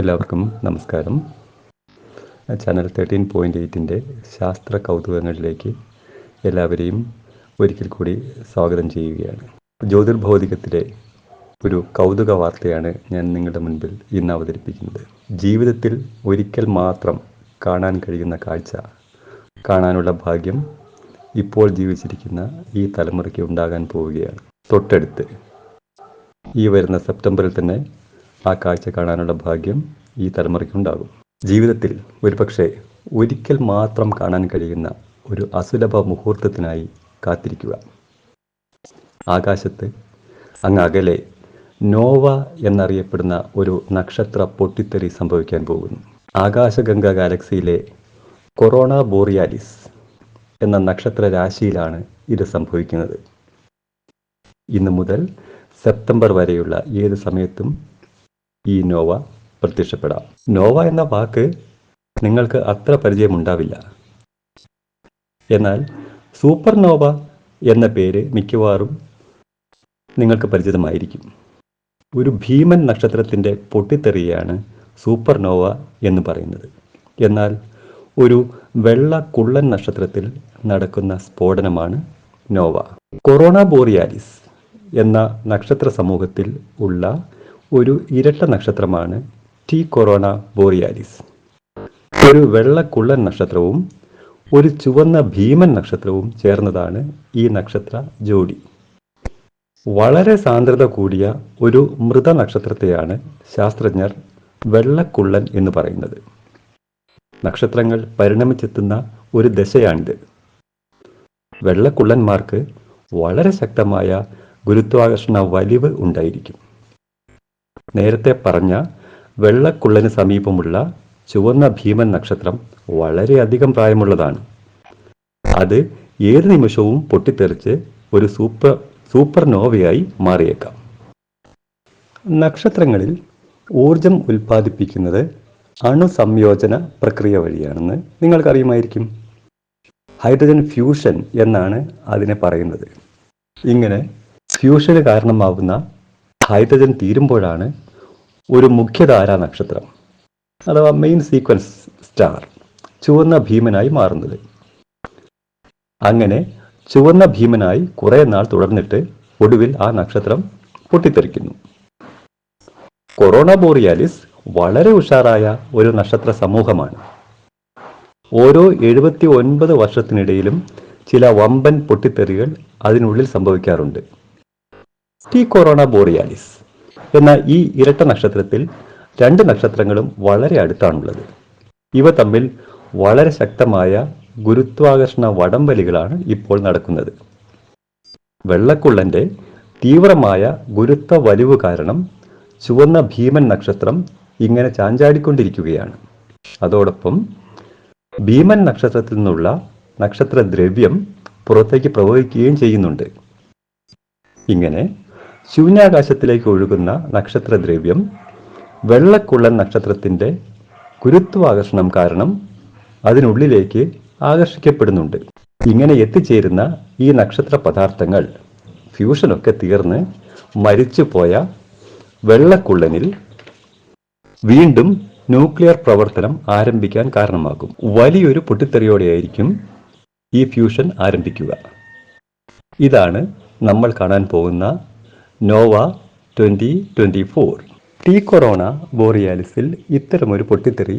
എല്ലാവർക്കും നമസ്കാരം. Channel thirteen point എയ്റ്റിന്റെ ശാസ്ത്ര കൗതുകങ്ങളിലേക്ക് എല്ലാവരെയും ഒരിക്കൽ കൂടി സ്വാഗതം ചെയ്യുകയാണ്. ജ്യോതിർഭൗതികത്തിലെ ഒരു കൗതുക വാർത്തയാണ് ഞാൻ നിങ്ങളുടെ മുൻപിൽ ഇന്ന് അവതരിപ്പിക്കുന്നത്. ജീവിതത്തിൽ ഒരിക്കൽ മാത്രം കാണാൻ കഴിയുന്ന കാഴ്ച കാണാനുള്ള ഭാഗ്യം ഇപ്പോൾ ജീവിച്ചിരിക്കുന്ന ഈ തലമുറയ്ക്ക് ഉണ്ടാകാൻ പോവുകയാണ്. തൊട്ടടുത്ത് ഈ വരുന്ന സെപ്റ്റംബറിൽ തന്നെ ആ കാഴ്ച കാണാനുള്ള ഭാഗ്യം ഈ തലമുറയ്ക്കുണ്ടാകും. ജീവിതത്തിൽ ഒരുപക്ഷെ ഒരിക്കൽ മാത്രം കാണാൻ കഴിയുന്ന ഒരു അസുലഭ മുഹൂർത്തത്തിനായി കാത്തിരിക്കുക. ആകാശത്ത് അങ്ങ് അകലെ നോവ എന്നറിയപ്പെടുന്ന ഒരു നക്ഷത്ര പൊട്ടിത്തെറി സംഭവിക്കാൻ പോകുന്നു. ആകാശഗംഗ ഗാലക്സിയിലെ കൊറോണ ബോറിയാലിസ് എന്ന നക്ഷത്ര രാശിയിലാണ് ഇത് സംഭവിക്കുന്നത്. ഇന്ന് മുതൽ സെപ്റ്റംബർ വരെയുള്ള ഏത് സമയത്തും ഈ നോവ പ്രത്യക്ഷപ്പെടാം. നോവ എന്ന വാക്ക് നിങ്ങൾക്ക് അത്ര പരിചയമുണ്ടാവില്ല. എന്നാൽ സൂപ്പർ നോവ എന്ന പേര് മിക്കവാറും നിങ്ങൾക്ക് പരിചിതമായിരിക്കും. ഒരു ഭീമൻ നക്ഷത്രത്തിന്റെ പൊട്ടിത്തെറിയാണ് സൂപ്പർ നോവ എന്ന് പറയുന്നത്. എന്നാൽ ഒരു വെള്ള കുള്ളൻ നക്ഷത്രത്തിൽ നടക്കുന്ന സ്ഫോടനമാണ് നോവ. കൊറോണ ബോറിയാലിസ് എന്ന നക്ഷത്ര സമൂഹത്തിൽ ഉള്ള ഒരു ഇരട്ട നക്ഷത്രമാണ് ടി കൊറോണ ബോറിയാലിസ്. ഒരു വെള്ളക്കുള്ളൻ നക്ഷത്രവും ഒരു ചുവന്ന ഭീമൻ നക്ഷത്രവും ചേർന്നതാണ് ഈ നക്ഷത്ര ജോഡി. വളരെ സാന്ദ്രത കൂടിയ ഒരു മൃത നക്ഷത്രത്തെയാണ് ശാസ്ത്രജ്ഞർ വെള്ളക്കുള്ളൻ എന്ന് പറയുന്നത്. നക്ഷത്രങ്ങൾ പരിണമിച്ചെത്തുന്ന ഒരു ദശയാണിത്. വെള്ളക്കുള്ളന്മാർക്ക് വളരെ ശക്തമായ ഗുരുത്വാകർഷണ വലിവ് ഉണ്ടായിരിക്കും. നേരത്തെ പറഞ്ഞ വെള്ളക്കുള്ളന് സമീപമുള്ള ചുവന്ന ഭീമൻ നക്ഷത്രം വളരെയധികം പ്രായമുള്ളതാണ്. അത് ഏത് നിമിഷവും പൊട്ടിത്തെറിച്ച് ഒരു സൂപ്പർ സൂപ്പർ നോവയായി മാറിയേക്കാം. നക്ഷത്രങ്ങളിൽ ഊർജം ഉൽപ്പാദിപ്പിക്കുന്നത് അണുസംയോജന പ്രക്രിയ വഴിയാണെന്ന് നിങ്ങൾക്കറിയുമായിരിക്കും. ഹൈഡ്രജൻ ഫ്യൂഷൻ എന്നാണ് അതിനെ പറയുന്നത്. ഇങ്ങനെ ഫ്യൂഷന് കാരണമാവുന്ന ഹൈഡ്രജൻ തീരുമ്പോഴാണ് ഒരു മുഖ്യധാര നക്ഷത്രം അഥവാ മെയിൻ സീക്വൻസ് സ്റ്റാർ ചുവന്ന ഭീമനായി മാറുന്നത്. അങ്ങനെ ചുവന്ന ഭീമനായി കുറെ നാൾ തുടർന്നിട്ട് ഒടുവിൽ ആ നക്ഷത്രം പൊട്ടിത്തെറിക്കുന്നു. കൊറോണ ബോറിയാലിസ് വളരെ ഉഷാറായ ഒരു നക്ഷത്ര സമൂഹമാണ്. ഓരോ എഴുപത്തി ഒൻപത് വർഷത്തിനിടയിലും ചില വമ്പൻ പൊട്ടിത്തെറികൾ അതിനുള്ളിൽ സംഭവിക്കാറുണ്ട്. T Corona Borealis. എന്ന ഈ ഇരട്ട നക്ഷത്രത്തിൽ രണ്ട് നക്ഷത്രങ്ങളും വളരെ അടുത്താണുള്ളത്. ഇവ തമ്മിൽ വളരെ ശക്തമായ ഗുരുത്വാകർഷണ വടംവലികളാണ് ഇപ്പോൾ നടക്കുന്നത്. വെള്ളക്കുള്ളന്റെ തീവ്രമായ ഗുരുത്വ വലിവ് കാരണം ചുവന്ന ഭീമൻ നക്ഷത്രം ഇങ്ങനെ ചാഞ്ചാടിക്കൊണ്ടിരിക്കുകയാണ്. അതോടൊപ്പം ഭീമൻ നക്ഷത്രത്തിൽ നിന്നുള്ള നക്ഷത്ര ദ്രവ്യം പുറത്തേക്ക് പ്രവഹിക്കുകയും ചെയ്യുന്നുണ്ട്. ഇങ്ങനെ ശൂന്യാകാശത്തിലേക്ക് ഒഴുകുന്ന നക്ഷത്രദ്രവ്യം വെള്ളക്കുള്ളൻ നക്ഷത്രത്തിന്റെ ഗുരുത്വാകർഷണം കാരണം അതിനുള്ളിലേക്ക് ആകർഷിക്കപ്പെടുന്നുണ്ട്. ഇങ്ങനെ എത്തിച്ചേരുന്ന ഈ നക്ഷത്ര പദാർത്ഥങ്ങൾ ഫ്യൂഷനൊക്കെ തീർന്ന് മരിച്ചുപോയ വെള്ളക്കുള്ളനിൽ വീണ്ടും ന്യൂക്ലിയർ പ്രവർത്തനം ആരംഭിക്കാൻ കാരണമാകും. വലിയൊരു പൊട്ടിത്തെറിയോടെയായിരിക്കും ഈ ഫ്യൂഷൻ ആരംഭിക്കുക. ഇതാണ് നമ്മൾ കാണാൻ പോകുന്ന nova twenty twenty four T Corona ബോറിയാലിസിൽ ഇത്തരമൊരു പൊട്ടിത്തെറി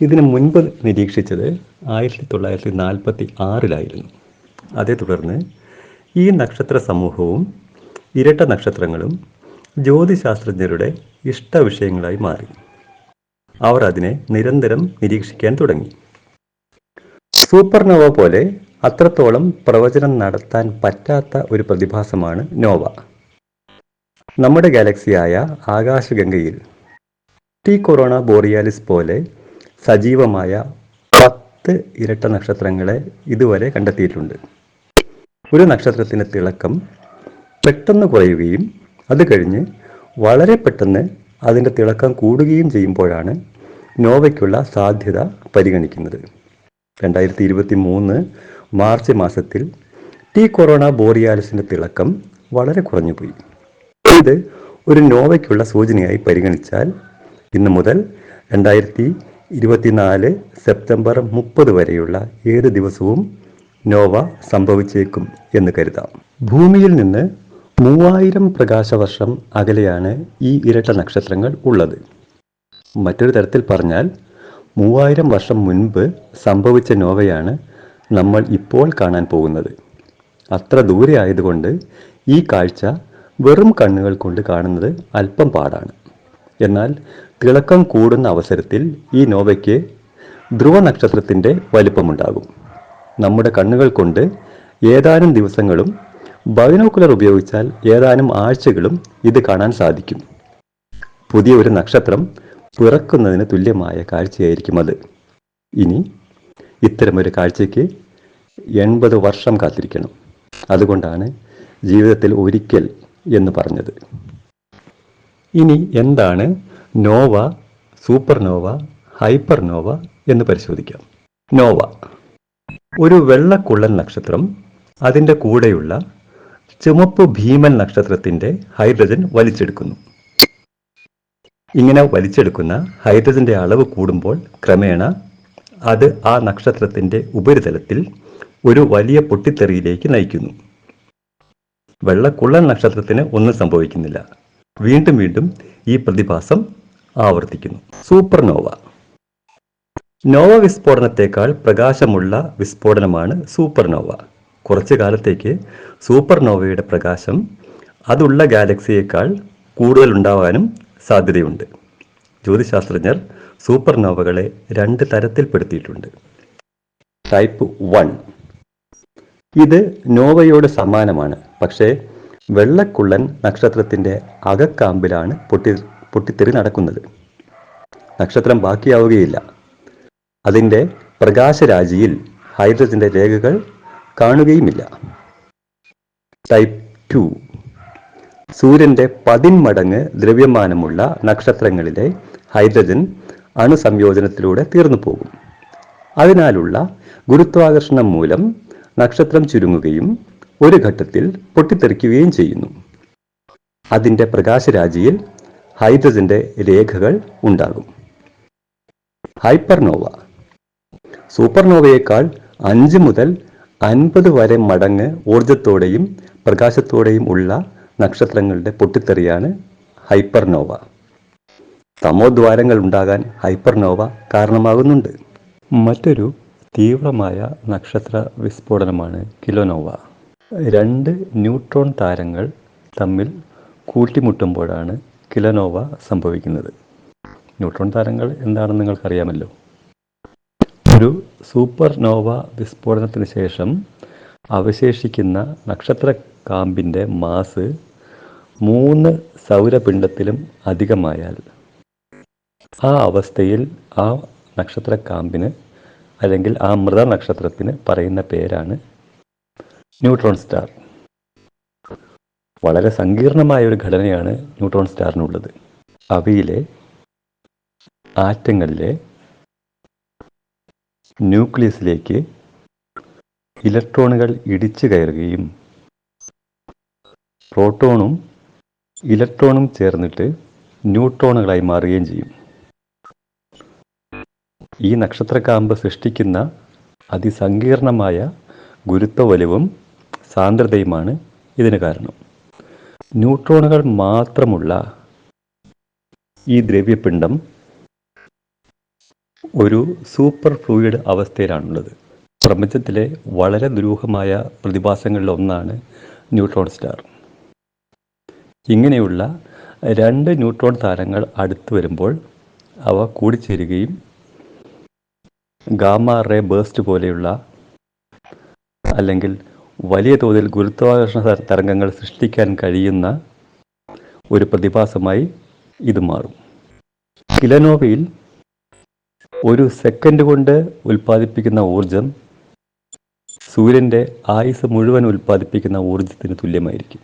ഇതിനു മുൻപ് നിരീക്ഷിച്ചത് ആയിരത്തി തൊള്ളായിരത്തി നാൽപ്പത്തി ആറിലായിരുന്നു അതേ തുടർന്ന് ഈ നക്ഷത്ര സമൂഹവും ഇരട്ട നക്ഷത്രങ്ങളും ജ്യോതിശാസ്ത്രജ്ഞരുടെ ഇഷ്ട വിഷയങ്ങളായി മാറി. അവർ അതിനെ നിരന്തരം നിരീക്ഷിക്കാൻ തുടങ്ങി. സൂപ്പർനോവ പോലെ അത്രത്തോളം പ്രവചനം നടത്താൻ പറ്റാത്ത ഒരു പ്രതിഭാസമാണ് നോവ. നമ്മുടെ ഗാലക്സിയായ ആകാശഗംഗയിൽ ടി കൊറോണ ബോറിയാലിസ് പോലെ സജീവമായ പത്ത് ഇരട്ട നക്ഷത്രങ്ങളെ ഇതുവരെ കണ്ടെത്തിയിട്ടുണ്ട്. ഒരു നക്ഷത്രത്തിന്റെ തിളക്കം പെട്ടെന്ന് കുറയുകയും അത് കഴിഞ്ഞ് വളരെ പെട്ടെന്ന് അതിന്റെ തിളക്കം കൂടുകയും ചെയ്യുമ്പോഴാണ് നോവയ്ക്കുള്ള സാധ്യത പരിഗണിക്കുന്നത്. രണ്ടായിരത്തി ഇരുപത്തി മൂന്ന് മാർച്ച് മാസത്തിൽ ടി കൊറോണ ബോറിയാലിസിന്റെ തിളക്കം വളരെ കുറഞ്ഞുപോയി. ഇത് ഒരു നോവയ്ക്കുള്ള സൂചനയായി പരിഗണിച്ചാൽ ഇന്ന് മുതൽ രണ്ടായിരത്തി ഇരുപത്തിനാല് സെപ്റ്റംബർ മുപ്പത് വരെയുള്ള ഏത് ദിവസവും നോവ സംഭവിച്ചേക്കും എന്ന് കരുതാം. ഭൂമിയിൽ നിന്ന് മൂവായിരം പ്രകാശവർഷം അകലെയാണ് ഈ ഇരട്ട നക്ഷത്രങ്ങൾ ഉള്ളത്. മറ്റൊരു തരത്തിൽ പറഞ്ഞാൽ മൂവായിരം വർഷം മുൻപ് സംഭവിച്ച നോവയാണ് നമ്മൾ ഇപ്പോൾ കാണാൻ പോകുന്നത്. അത്ര ദൂരെ ആയതുകൊണ്ട് ഈ കാഴ്ച വെറും കണ്ണുകൾ കൊണ്ട് കാണുന്നത് അല്പം പാടാണ്. എന്നാൽ തിളക്കം കൂടുന്ന അവസരത്തിൽ ഈ നോവയ്ക്ക് ധ്രുവ നക്ഷത്രത്തിന്റെ വലിപ്പമുണ്ടാകും. നമ്മുടെ കണ്ണുകൾ കൊണ്ട് ഏതാനും ദിവസങ്ങളും ബൈനോക്കുലർ ഉപയോഗിച്ചാൽ ഏതാനും ആഴ്ചകളും ഇത് കാണാൻ സാധിക്കും. പുതിയ ഒരു നക്ഷത്രം പിറക്കുന്നതിന് തുല്യമായ കാഴ്ചയായിരിക്കും അത്. ഇനി ഇത്തരമൊരു കാഴ്ചയ്ക്ക് എൺപത് വർഷം കാത്തിരിക്കണം. അതുകൊണ്ടാണ് ജീവിതത്തിൽ ഒരിക്കൽ എന്ന് പറഞ്ഞത്. ഇനി എന്താണ് Nova super Nova hyper Nova എന്ന് പരിശോധിക്കാം. നോവ. ഒരു വെള്ളക്കുള്ളൻ നക്ഷത്രം അതിന്റെ കൂടെയുള്ള ചുമപ്പ് ഭീമൻ നക്ഷത്രത്തിന്റെ ഹൈഡ്രജൻ വലിച്ചെടുക്കുന്നു. ഇങ്ങനെ വലിച്ചെടുക്കുന്ന ഹൈഡ്രജന്റെ അളവ് കൂടുമ്പോൾ ക്രമേണ അത് ആ നക്ഷത്രത്തിന്റെ ഉപരിതലത്തിൽ ഒരു വലിയ പൊട്ടിത്തെറിയിലേക്ക് നയിക്കുന്നു. വെള്ളക്കുള്ളൻ നക്ഷത്രത്തിന് ഒന്നും സംഭവിക്കുന്നില്ല. വീണ്ടും വീണ്ടും ഈ പ്രതിഭാസം ആവർത്തിക്കുന്നു. സൂപ്പർനോവ. നോവ വിസ്ഫോടനത്തേക്കാൾ പ്രകാശമുള്ള വിസ്ഫോടനമാണ് സൂപ്പർനോവ. കുറച്ചു കാലത്തേക്ക് സൂപ്പർനോവയുടെ പ്രകാശം അതുള്ള ഗാലക്സിയേക്കാൾ കൂടുതൽ ഉണ്ടാവാനും സാധ്യതയുണ്ട്. ജ്യോതിശാസ്ത്രജ്ഞർ സൂപ്പർനോവകളെ രണ്ട് തരത്തിൽപ്പെടുത്തിയിട്ടുണ്ട്. Type one. ഇത് നോവയോട് സമാനമാണ്. പക്ഷേ വെള്ളക്കുള്ളൻ നക്ഷത്രത്തിന്റെ അകക്കാമ്പിലാണ് പൊട്ടി പൊട്ടിത്തെറി നടക്കുന്നത്. നക്ഷത്രം ബാക്കിയാവുകയില്ല. അതിന്റെ പ്രകാശരാജിയിൽ ഹൈഡ്രജന്റെ രേഖകൾ കാണുകയുമില്ല. Type two. സൂര്യന്റെ പതിന്മടങ്ങ് ദ്രവ്യമാനമുള്ള നക്ഷത്രങ്ങളിലെ ഹൈഡ്രജൻ അണുസംയോജനത്തിലൂടെ തീർന്നു പോകും. അതിനാലുള്ള ഗുരുത്വാകർഷണം മൂലം നക്ഷത്രം ചുരുങ്ങുകയും ഒരു ഘട്ടത്തിൽ പൊട്ടിത്തെറിക്കുകയും ചെയ്യുന്നു. അതിന്റെ പ്രകാശരാജിയിൽ ഹൈഡ്രജന്റെ രേഖകൾ ഉണ്ടാകും. ഹൈപ്പർനോവ. സൂപ്പർനോവയേക്കാൾ അഞ്ച് മുതൽ അൻപത് വരെ മടങ്ങ് ഊർജത്തോടെയും പ്രകാശത്തോടെയും ഉള്ള നക്ഷത്രങ്ങളുടെ പൊട്ടിത്തെറിയാണ് ഹൈപ്പർനോവ. തമോദ്വാരങ്ങൾ ഉണ്ടാകാൻ ഹൈപ്പർനോവ കാരണമാകുന്നുണ്ട്. മറ്റൊരു തീവ്രമായ നക്ഷത്ര വിസ്ഫോടനമാണ് കിലോനോവ. രണ്ട് ന്യൂട്രോൺ താരങ്ങൾ തമ്മിൽ കൂട്ടിമുട്ടുമ്പോഴാണ് കിലോനോവ സംഭവിക്കുന്നത്. ന്യൂട്രോൺ താരങ്ങൾ എന്താണെന്ന് നിങ്ങൾക്കറിയാമല്ലോ. ഒരു സൂപ്പർ നോവ വിസ്ഫോടനത്തിന് ശേഷം അവശേഷിക്കുന്ന നക്ഷത്ര കാമ്പിന്റെ മാസ് മൂന്ന് സൗരപിണ്ഡത്തിലും അധികമായാൽ ആ അവസ്ഥയിൽ ആ നക്ഷത്ര കാമ്പിന് അല്ലെങ്കിൽ ആ മൃത നക്ഷത്രത്തിന് പറയുന്ന പേരാണ് ന്യൂട്രോൺ സ്റ്റാർ. വളരെ സങ്കീർണമായ ഒരു ഘടനയാണ് ന്യൂട്രോൺ സ്റ്റാറിനുള്ളത്. അവയിലെ ആറ്റങ്ങളിലെ ന്യൂക്ലിയസിലേക്ക് ഇലക്ട്രോണുകൾ ഇടിച്ചു കയറുകയും പ്രോട്ടോണും ഇലക്ട്രോണും ചേർന്നിട്ട് ന്യൂട്രോണുകളായി മാറുകയും ചെയ്യും. ഈ നക്ഷത്രക്കാമ്പ് സൃഷ്ടിക്കുന്ന അതിസങ്കീർണമായ ഗുരുത്വ ഗുരുത്വവലവും സാന്ദ്രതയുമാണ് ഇതിന് കാരണം. ന്യൂട്രോണുകൾ മാത്രമുള്ള ഈ ദ്രവ്യപിണ്ഡം ഒരു സൂപ്പർ ഫ്ലൂയിഡ് അവസ്ഥയിലാണുള്ളത്. പ്രപഞ്ചത്തിലെ വളരെ ദുരൂഹമായ പ്രതിഭാസങ്ങളിൽ ഒന്നാണ് ന്യൂട്രോൺ സ്റ്റാർ. ഇങ്ങനെയുള്ള രണ്ട് ന്യൂട്രോൺ താരങ്ങൾ അടുത്തു വരുമ്പോൾ അവ കൂടിച്ചേരുകയും ഗാമ റേ ബേസ്റ്റ് പോലെയുള്ള അല്ലെങ്കിൽ വലിയ തോതിൽ ഗുരുത്വാകർഷണ തരംഗങ്ങൾ സൃഷ്ടിക്കാൻ കഴിയുന്ന ഒരു പ്രതിഭാസമായി ഇത് മാറും. കിലനോവയിൽ ഒരു സെക്കൻഡ് കൊണ്ട് ഉൽപ്പാദിപ്പിക്കുന്ന ഊർജം സൂര്യന്റെ ആയുസ് മുഴുവൻ ഉൽപ്പാദിപ്പിക്കുന്ന ഊർജത്തിന് തുല്യമായിരിക്കും.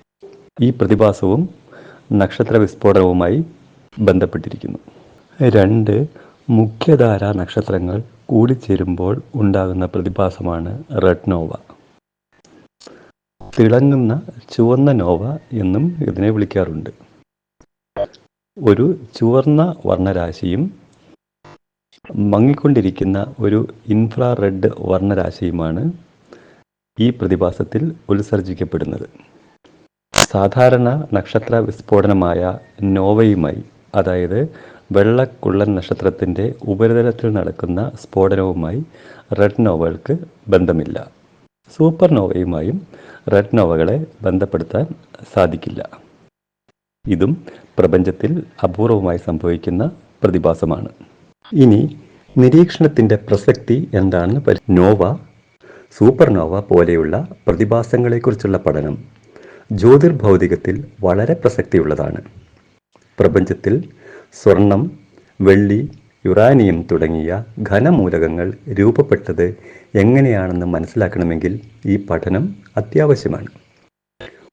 ഈ പ്രതിഭാസവും നക്ഷത്ര വിസ്ഫോടനവുമായി ബന്ധപ്പെട്ടിരിക്കുന്നു. രണ്ട് മുഖ്യധാരാ നക്ഷത്രങ്ങൾ കൂടിച്ചേരുമ്പോൾ ഉണ്ടാകുന്ന പ്രതിഭാസമാണ് റെഡ് നോവ. തിളങ്ങുന്ന ചുവന്ന നോവ എന്നും ഇതിനെ വിളിക്കാറുണ്ട്. ഒരു ചുവന്ന വർണരാശിയും മങ്ങിക്കൊണ്ടിരിക്കുന്ന ഒരു ഇൻഫ്രാറെഡ് വർണരാശിയുമാണ് ഈ പ്രതിഭാസത്തിൽ ഉത്സർജിക്കപ്പെടുന്നത്. സാധാരണ നക്ഷത്ര വിസ്ഫോടനമായ നോവയുമായി അതായത് വെള്ളക്കുള്ളൻ നക്ഷത്രത്തിന്റെ ഉപരിതലത്തിൽ നടക്കുന്ന സ്ഫോടനവുമായി റെഡ് നോവകൾക്ക് ബന്ധമില്ല. സൂപ്പർ നോവയുമായും റെഡ് നോവകളെ ബന്ധപ്പെടുത്താൻ സാധിക്കില്ല. ഇതും പ്രപഞ്ചത്തിൽ അപൂർവമായി സംഭവിക്കുന്ന പ്രതിഭാസമാണ്. ഇനി നിരീക്ഷണത്തിന്റെ പ്രസക്തി എന്താണെന്ന് പരി നോവ സൂപ്പർനോവ പോലെയുള്ള പ്രതിഭാസങ്ങളെക്കുറിച്ചുള്ള പഠനം ജ്യോതിർഭൗതികത്തിൽ വളരെ പ്രസക്തിയുള്ളതാണ്. പ്രപഞ്ചത്തിൽ സ്വർണം വെള്ളി യുറാനിയം തുടങ്ങിയ ഘനമൂലകങ്ങൾ രൂപപ്പെട്ടത് എങ്ങനെയാണെന്ന് മനസ്സിലാക്കണമെങ്കിൽ ഈ പഠനം അത്യാവശ്യമാണ്.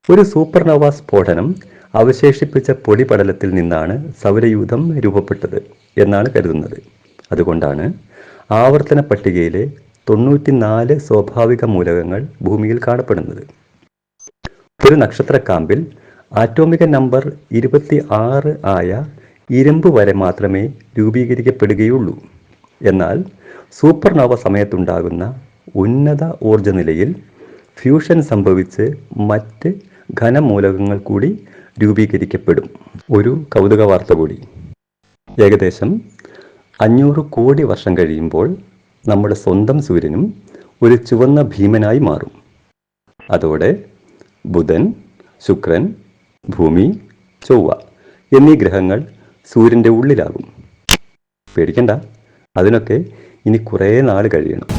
ഒരു സൂപ്പർനോവ സ്ഫോടനം അവശേഷിപ്പിച്ച പൊടിപടലത്തിൽ നിന്നാണ് സൗരയൂഥം രൂപപ്പെട്ടത് എന്നാണ് കരുതുന്നത്. അതുകൊണ്ടാണ് ആവർത്തന പട്ടികയിലെ തൊണ്ണൂറ്റിനാല് സ്വാഭാവിക മൂലകങ്ങൾ ഭൂമിയിൽ കാണപ്പെടുന്നത്. ഒരു നക്ഷത്രക്കാമ്പിൽ ആറ്റോമിക നമ്പർ ഇരുപത്തി ആറ് ആയ ഇരുമ്പ് വരെ മാത്രമേ രൂപീകരിക്കപ്പെടുകയുള്ളൂ. എന്നാൽ സൂപ്പർനോവ സമയത്തുണ്ടാകുന്ന ഉന്നത ഊർജ നിലയിൽ ഫ്യൂഷൻ സംഭവിച്ച് മറ്റ് ഘനമൂലകങ്ങൾ കൂടി രൂപീകരിക്കപ്പെടും. ഒരു കൗതുക വാർത്ത കൂടി. ഏകദേശം അഞ്ഞൂറ് കോടി വർഷം കഴിയുമ്പോൾ നമ്മുടെ സ്വന്തം സൂര്യനും ഒരു ചുവന്ന ഭീമനായി മാറും. അതോടെ ബുധൻ ശുക്രൻ ഭൂമി ചൊവ്വ എന്നീ ഗ്രഹങ്ങൾ സൂര്യന്റെ ഉള്ളിലാകും. പേടിക്കണ്ട. അതിനൊക്കെ ഇനി കുറേ നാൾ കഴിയണം.